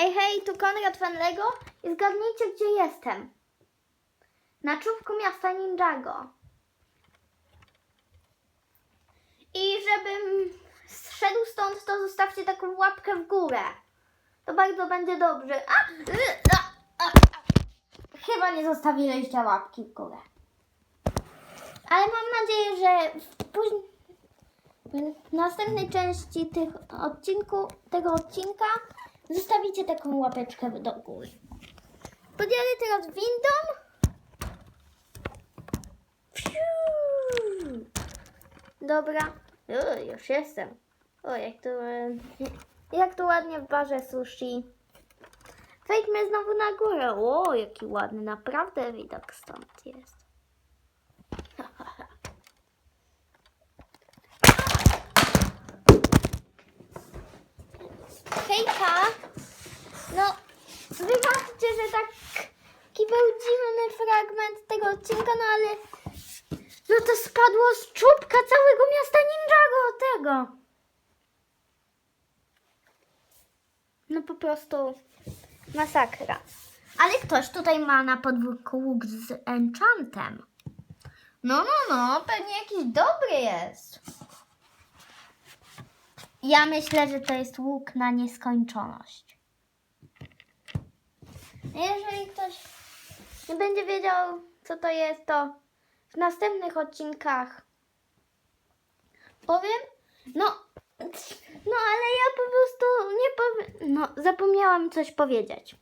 Hej, hej, tu Konrad Van Lego i zgadnijcie, gdzie jestem. Na czubku miasta Ninjago. I żebym zszedł stąd, to zostawcie taką łapkę w górę. To bardzo będzie dobrze. A! a, a, a. Chyba nie zostawiliście łapki w górę. Ale mam nadzieję, że w, później, w następnej części tych odcinku, tego odcinka zostawicie taką łapeczkę do góry. Podzielę teraz windą. Dobra. Już jestem. O, jak to, jak to ładnie w barze sushi. Wejdźmy znowu na górę. O, jaki ładny, naprawdę widok stąd jest. Hejka! No, wybaczcie, że tak taki był dziwny fragment tego odcinka, no ale no to spadło z czubka całego miasta Ninjago tego. No po prostu masakra. Ale ktoś tutaj ma na podwórku łuk z enchantem. No, no, no, pewnie jakiś dobry jest. Ja myślę, że to jest łuk na nieskończoność. Jeżeli ktoś nie będzie wiedział, co to jest, to w następnych odcinkach powiem. No, no ale ja po prostu nie powiem. No, zapomniałam coś powiedzieć.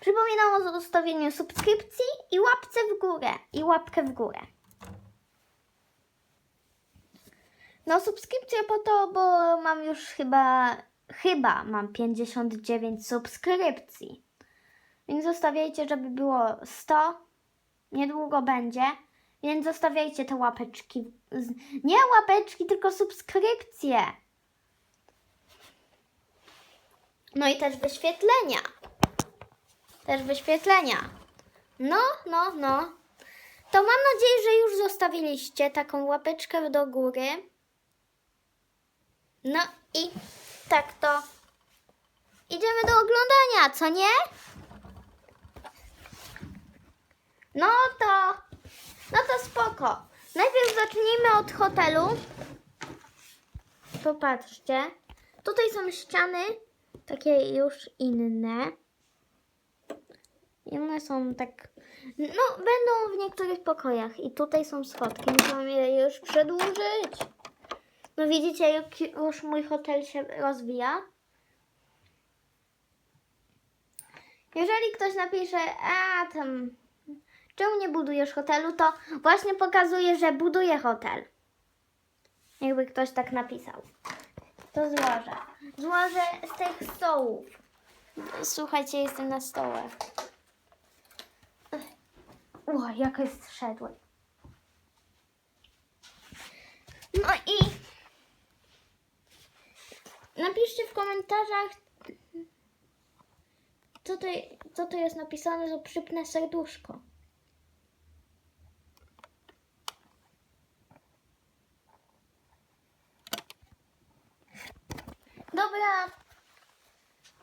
Przypominam o zostawieniu subskrypcji i łapce w górę. I łapkę w górę. No, subskrypcję po to, bo mam już chyba, chyba mam 59 subskrypcji. Więc zostawiajcie, żeby było 100. Niedługo będzie. Więc zostawiajcie te łapeczki. Nie łapeczki, tylko subskrypcje. No i też wyświetlenia. Też wyświetlenia. No, no, no. To mam nadzieję, że już zostawiliście taką łapeczkę do góry. No i tak to idziemy do oglądania, co nie? No to, no to spoko. Najpierw zacznijmy od hotelu. Popatrzcie. Tutaj są ściany, takie już inne. I one są tak, no będą w niektórych pokojach. I tutaj są schodki, musimy je już przedłużyć. No widzicie, jak już mój hotel się rozwija. Jeżeli ktoś napisze, a tam, czemu nie budujesz hotelu, to właśnie pokazuje, że buduje hotel. Jakby ktoś tak napisał. To złożę. Złożę z tych stołów. Słuchajcie, jestem na stole. O, jaka jest szedłe. No i napiszcie w komentarzach, co to, co to jest napisane, że przypnę serduszko. Dobra.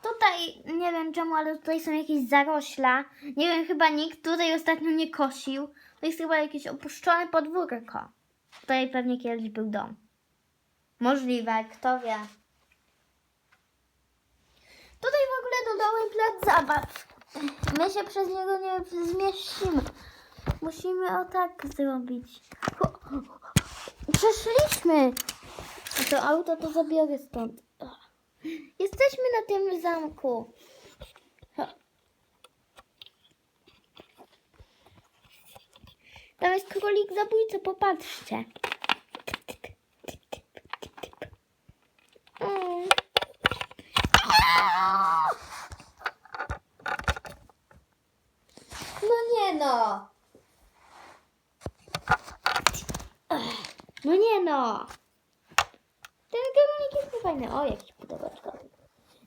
Tutaj nie wiem czemu, ale tutaj są jakieś zarośla. Nie wiem, chyba nikt tutaj ostatnio nie kosił. To jest chyba jakieś opuszczone podwórko. Tutaj pewnie kiedyś był dom. Możliwe, kto wie. Ogóle dodały plac zabaw. My się przez niego nie zmieścimy. Musimy o tak zrobić. Przeszliśmy. A to auto to zabiorę stąd. Jesteśmy na tym zamku. Tam jest królik zabójca, popatrzcie. Mm. No nie no. No. Ten kierunek jest niefajny. O, jakiś pudełeczko.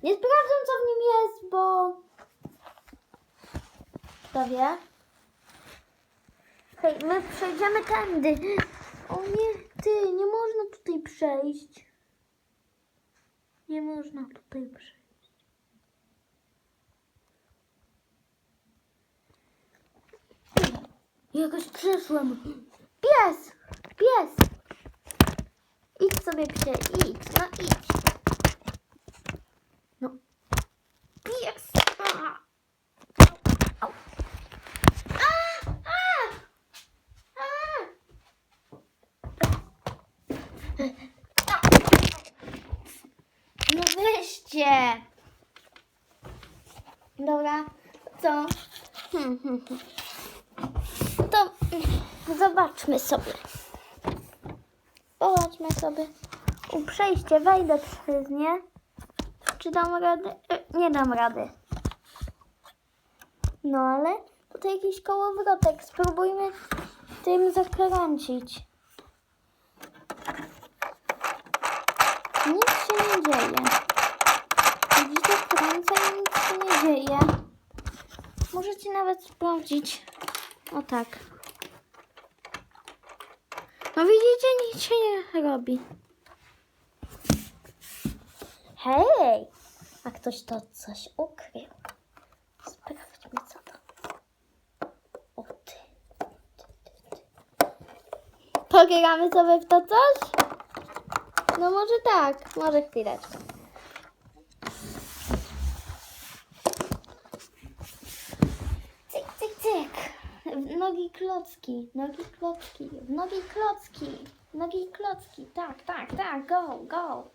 Nie sprawdzam, co w nim jest, bo... Kto wie? Hej, my przejdziemy tędy. O nie, ty, nie można tutaj przejść. Nie można tutaj przejść. Jakoś przeszłam. Pies! Pies! Sobie psie, idź, no idź. No. Pies! A! No weźcie! Dobra, co? Hmm, hmm, hmm. To zobaczmy sobie. Pochodźmy sobie. U przejście wejdę przez nie. Czy dam radę? E, Nie dam rady. No ale tutaj jakiś kołowrotek. Spróbujmy tym zakręcić. Nic się nie dzieje. Widzę kręcę i nic się nie dzieje. Możecie nawet sprawdzić. O tak. No widzicie, nic się nie robi. Hej! A ktoś to coś ukrył. Sprawdźmy co to. O ty. ty, ty, ty. Pogramy sobie w to coś? No może tak, może chwileczkę. W Nogi klocki, nogi klocki, w nogi klocki, nogi klocki. Tak, tak, tak, go, go,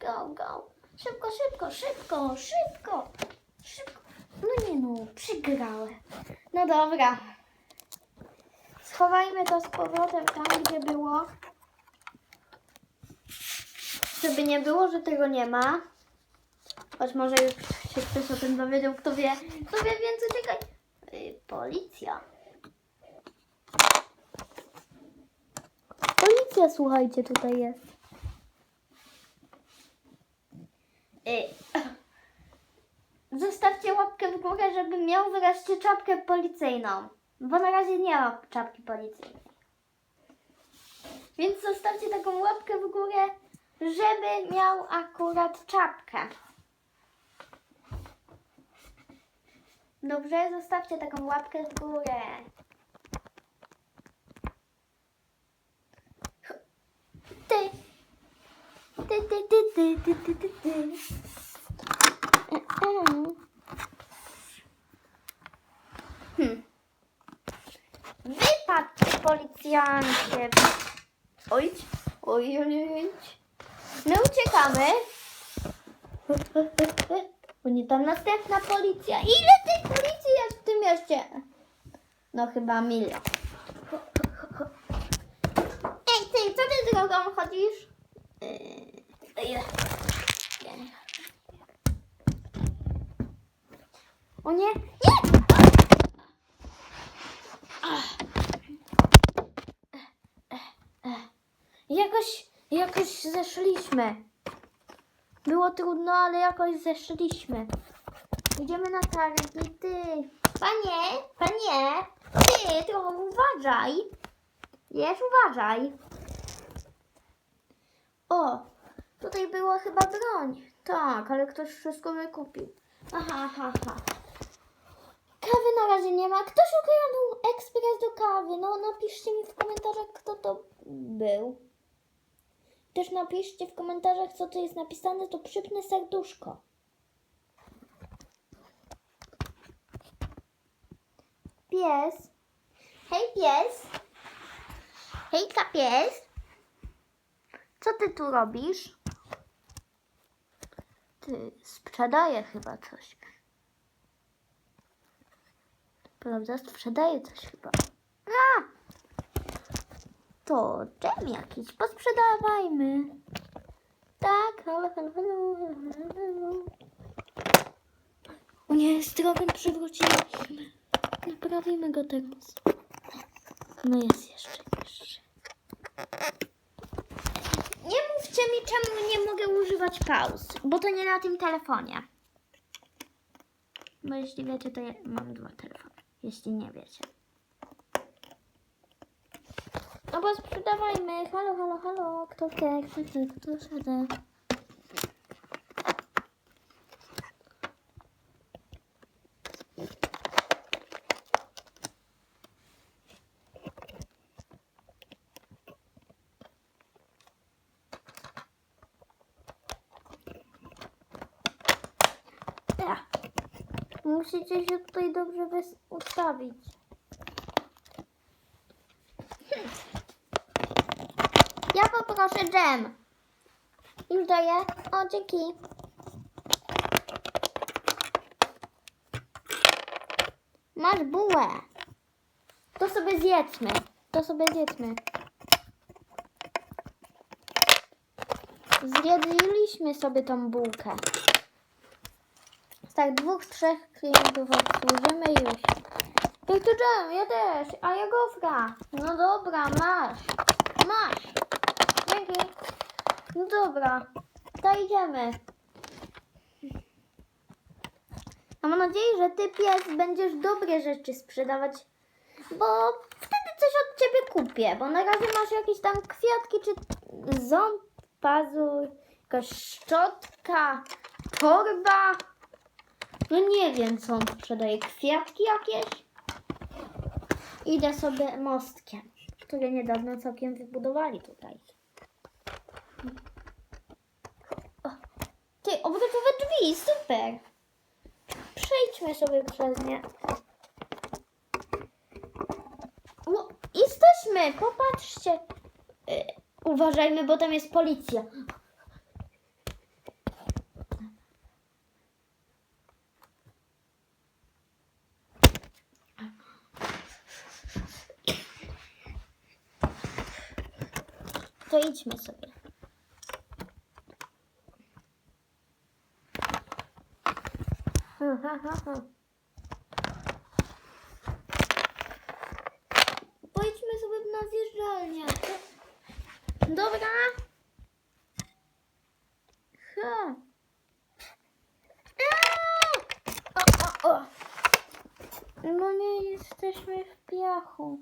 go, go. Szybko, szybko, szybko, szybko, szybko. No nie no, przegrałem. No dobra. Schowajmy to z powrotem tam, gdzie było. Żeby nie było, że tego nie ma. Choć może już się ktoś o tym dowiedział, kto wie. Kto wie więcej, czekaj. Yy, policja. Policja, słuchajcie, tutaj jest. Yy. Zostawcie łapkę w górę, żebym miał wreszcie czapkę policyjną. Bo na razie nie ma czapki policyjnej. Więc zostawcie taką łapkę w górę, żeby miał akurat czapkę. Dobrze, zostawcie taką łapkę w górę. Ty. Ty, ty, ty, ty, ty, ty, ty, ty. Mm. Hmm. Wypadł policjancie. Oj, oj, oj, oj. My uciekamy. Bo nie tam następna policja. Ile tej policji jest w tym mieście? No chyba milion. Ej, ty, co ty drogą chodzisz? Yy. O nie, nie! Jakoś, jakoś zeszliśmy. Było trudno, ale jakoś zeszliśmy. Idziemy na targi, ty. Panie, panie, ty, trochę uważaj. Wiesz, uważaj. O, tutaj była chyba broń. Tak, ale ktoś wszystko wykupił. Aha, aha, aha. Kawy na razie nie ma. Ktoś ukradł ekspres do kawy. No napiszcie mi w komentarzach, kto to był. Też napiszcie w komentarzach, co tu jest napisane, to przypnę serduszko. Pies. Hej pies. Hejka pies. Co ty tu robisz? Ty sprzedaję chyba coś. Prawda? Sprzedaję coś chyba. A! To dżem jakiś. Posprzedawajmy. Tak, halo, halo, halo, halo, nie, z drogą przywróciliśmy. Naprawimy go teraz. No jest jeszcze. Nie mówcie mi, czemu nie mogę używać pauz, bo to nie na tym telefonie. Bo jeśli wiecie, to ja mam dwa telefony. Jeśli nie wiecie. No bo sprzedawajmy. Halo, halo, halo. Kto chce, kto chce, kto chce. Musicie się tutaj dobrze ustawić. Ja poproszę dżem. Już daję. O, dzięki. Masz bułę. To sobie zjedzmy. To sobie zjedzmy. Zjedliśmy sobie tą bułkę. Tak dwóch, trzech klientów obsłużymy już. Jak to dżem, ja też, a ja gofra. No dobra, masz. Masz. Dzięki. No dobra, to idziemy. Mam nadzieję, że ty pies będziesz dobre rzeczy sprzedawać, bo wtedy coś od ciebie kupię, bo na razie masz jakieś tam kwiatki czy ząb, pazur, jakaś szczotka, torba. No nie wiem, co on sprzedaje. Kwiatki jakieś? Idę sobie mostkiem, który niedawno całkiem wybudowali tutaj. Ty, obratowe drzwi, super. Przejdźmy sobie przez nie. No, jesteśmy, popatrzcie. Y, uważajmy, bo tam jest policja. To idźmy sobie. Ha, ha, sobie na zjeżdżalnię. Dobra. Ha. O, o, o. No nie jesteśmy w piachu.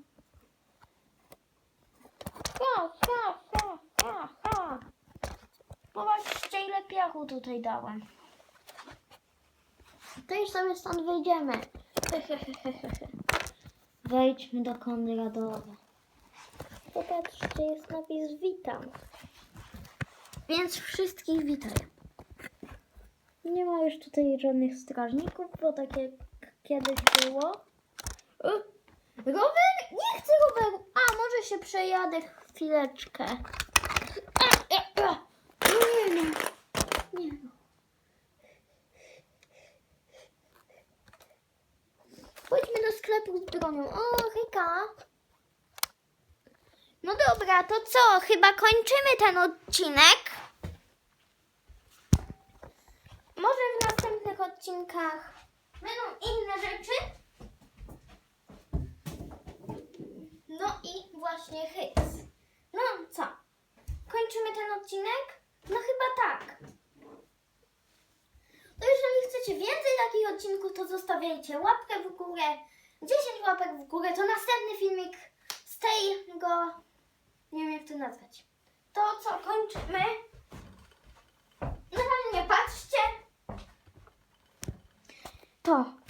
Ha, ha, ha, ha, ha. Popatrzcie ile piachu tutaj dałem. To już sobie stąd wyjdziemy. Wejdźmy do Konradowa. Popatrzcie, jest napis witam. Więc wszystkich witaj. Nie ma już tutaj żadnych strażników, bo tak jak kiedyś było. Rower? Nie chcę roweru. A, może się przejadę chwileczkę. A, a, a. Nie no. Nie no. Pójdźmy do bronią. O, hejka. No dobra, to co? Chyba kończymy ten odcinek. Może w następnych odcinkach będą inne rzeczy. No i właśnie hyc. No co? Kończymy ten odcinek? No chyba tak. To jeżeli chcecie więcej takich odcinków, to zostawiajcie łapkę w górę. 10 łapek w górę to następny filmik z tego. Nie wiem jak to nazwać. To co, kończymy? Na razie nie patrzcie. To.